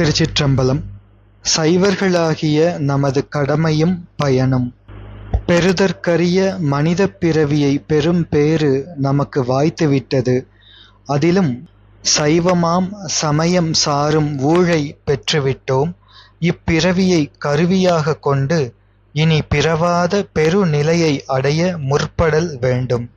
திருச்சிற்றம்பலம். சைவர்களாகிய நமது கடமையும் பயனும். பெறுதற்கரிய மனிதப் பிறவியை பெறும் பேறு நமக்கு வாய்த்துவிட்டது அதிலும் சைவமாம் சமயம் சாரும் ஊழை பெற்றுவிட்டோம் இப்பிறவியை கருவியாகக் கொண்டு இனி பிறவாத பெருநிலையை அடைய முற்படல் வேண்டும்.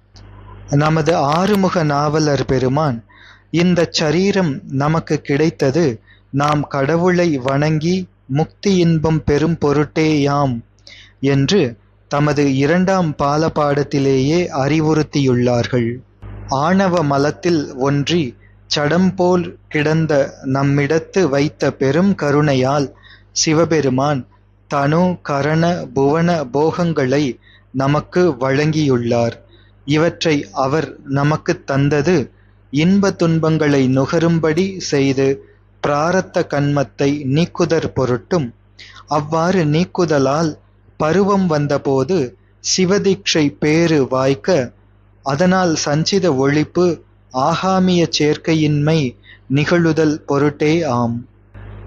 நமது ஆறுமுக நாவலர் பெருமான் இந்த சரீரம் நமக்கு கிடைத்தது நாம் கடவுளை வணங்கி முக்தி இன்பம் பெறும் பொருட்டேயாம் என்று தமது இரண்டாம் பாலபாடத்திலேயே அறிவுறுத்தியுள்ளார்கள். ஆணவ மலத்தில் ஒன்றி சடம்போல் கிடந்த நம்மிடத்து வைத்த பெரும் கருணையால் சிவபெருமான் தனு கரண புவன போகங்களை நமக்கு வழங்கியுள்ளார். இவற்றை அவர் நமக்குத் தந்தது இன்ப துன்பங்களை நுகரும்படி செய்து பிராரத்த கன்மத்தை நீக்குதற் பொருட்டும் அவ்வாறு நீக்குதலால் பருவம் வந்தபோது சிவதீட்சை பேறு வாய்க்க அதனால் சஞ்சித ஒழிப்பு ஆகாமிய சேர்க்கையின்மை நிகழுதல் பொருட்டே ஆம்.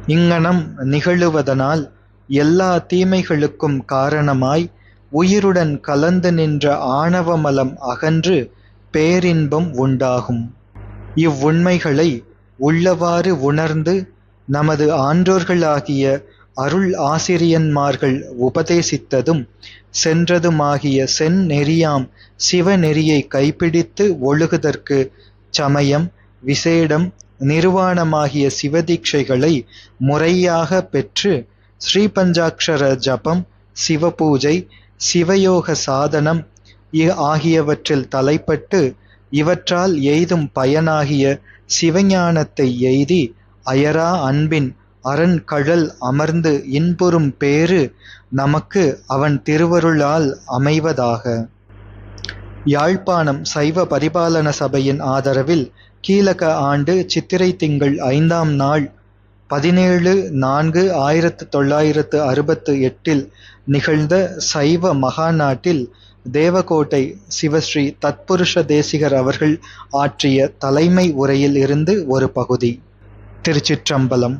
இங்ஙனம் நிகழுவதனால் எல்லா தீமைகளுக்கும் காரணமாய் உயிருடன் கலந்து நின்ற ஆணவமலம் அகன்று பேரின்பம் உண்டாகும். இவ்வுண்மைகளை உள்ளவாறு உணர்ந்து நமது ஆன்றோர்களாகிய அருள் ஆசிரியன்மார்கள் உபதேசித்ததும் சென்றதுமாகிய செந்நெறியாம் சிவநெறியை கைப்பிடித்து ஒழுகுதற்கு சமயம் விசேடம் நிர்வாணமாகிய சிவதீட்சைகளை முறையாக பெற்று ஸ்ரீபஞ்சாக்ஷர ஜபம் சிவபூஜை சிவயோக சாதனம் ஆகியவற்றில் தலைப்பட்டு இவற்றால் எய்தும் பயனாகிய சிவஞானத்தை எய்தி அயரா அன்பின் அரண்கழல் அமர்ந்து இன்புறும் பேறு நமக்கு அவன் திருவருளால் அமைவதாக. யாழ்ப்பாணம் சைவ பரிபாலன சபையின் ஆதரவில் கீழக ஆண்டு சித்திரை திங்கள் ஐந்தாம் நாள் பதினேழு நான்கு ஆயிரத்து தொள்ளாயிரத்து அறுபத்து எட்டில் நிகழ்ந்த சைவ மகாநாட்டில் தேவகோட்டை சிவஸ்ரீ தத்புருஷ தேசிகர் அவர்கள் ஆற்றிய தலைமை உரையில் இருந்து ஒரு பகுதி. திருச்சிற்றம்பலம்.